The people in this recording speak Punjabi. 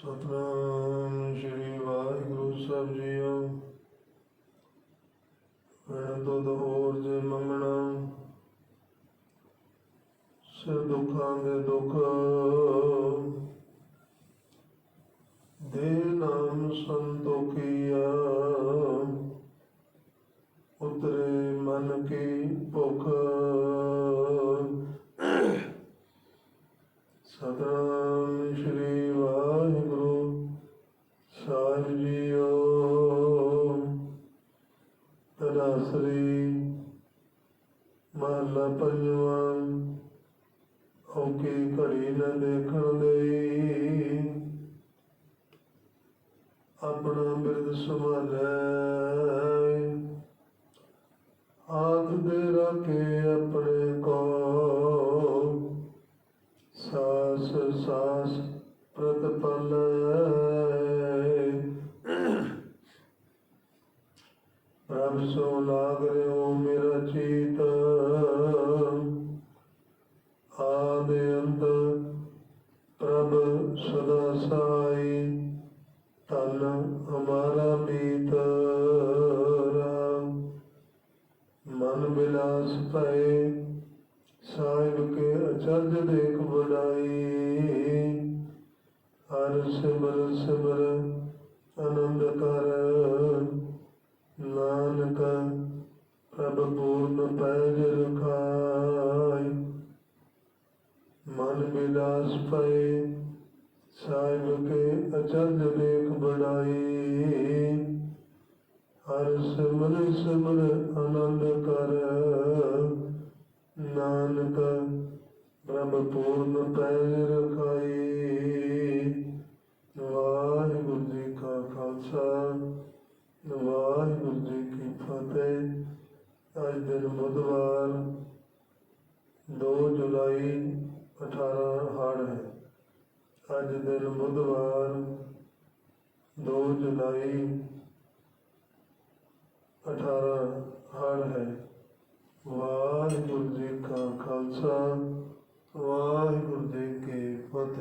ਸਤਨਾਮ ਸ੍ਰੀ ਵਾਹਿਗੁਰੂ ਸਾਹਿਬ ਜੀਓ। ਮੈਂ ਦੁੱਧ ਹੋਰ ਜੇ ਮੰਗਣਾ ਸਿਰ ਦੁੱਖਾਂ ਦੇ ਦੁੱਖ ਦੇ ਨਾਮ ਸੰਤੋਖੀਆ। ਉਤਰੇ ਮਨ ਕੀ ਭੁੱਖ ਤਰਾਸਰੀ ਮਹਲਾ ਪੰਜਵਾਂ, ਔਕੀ ਘੜੀ ਨਾ ਦੇਖਣ ਦੇਈ ਆਪਣਾ ਬਿਰਦ ਸੰਭਾਲੈ। ਆਖ ਦੇ ਰੱਖੇ ਆਪਣੇ ਕੋ ਸਾਸ ਸਾਸ ਪ੍ਰਤਪਲ। ਪ੍ਰਭ ਸੋ ਲਾਗ ਰਿਓ ਮੇਰਾ ਚੀਤ। ਆਦ ਅੰਤ ਪ੍ਰਭ ਸਦਾ ਸਾਈ, ਤਨ ਹਮਾਰਾ ਮੀਤ ਰਾਮ। ਮਨ ਬਿਲਾਸ ਪਏ ਸਾਹਿਬ ਕੇ ਅਚਰਜ ਦੇਖ ਬੜਾਈ ਹਰ ਸਿਮਰ ਸਿਮਰ ਆਨੰਦ ਕਰ ਪੂਰਨ ਪੈਜ ਰਖਾਈ। ਮਨ ਬਿਲਾਸ ਪਏ ਸਾਹਿਬ ਕੇ ਅਚਰਜ ਦੇਖ ਬੜਾਈ ਹਰ ਸਿਮਰ ਸਿਮਰ ਆਨੰਦ ਕਰ। ਨਾਨਕ ਪ੍ਰਭ ਪੂਰਨ ਪੈਜ ਰਖਾਈ। ਵਾਹਿਗੁਰੂ ਜੀ ਕਾ ਖਾਲਸਾ, ਵਾਹਿਗੁਰੂ ਜੀ ਕੀ ਫਤਿਹ। ਅੱਜ ਦਿਨ ਬੁੱਧਵਾਰ ਦੋ ਜੁਲਾਈ ਅਠਾਰਾਂ ਹੜ੍ਹ ਹੈ। ਅੱਜ ਦਿਨ ਬੁੱਧਵਾਰ ਦੋ ਜੁਲਾਈ ਅਠਾਰਾਂ ਹੜ੍ਹ ਹੈ। ਵਾਹਿਗੁਰੂ ਜੀ ਕਾ ਖਾਲਸਾ।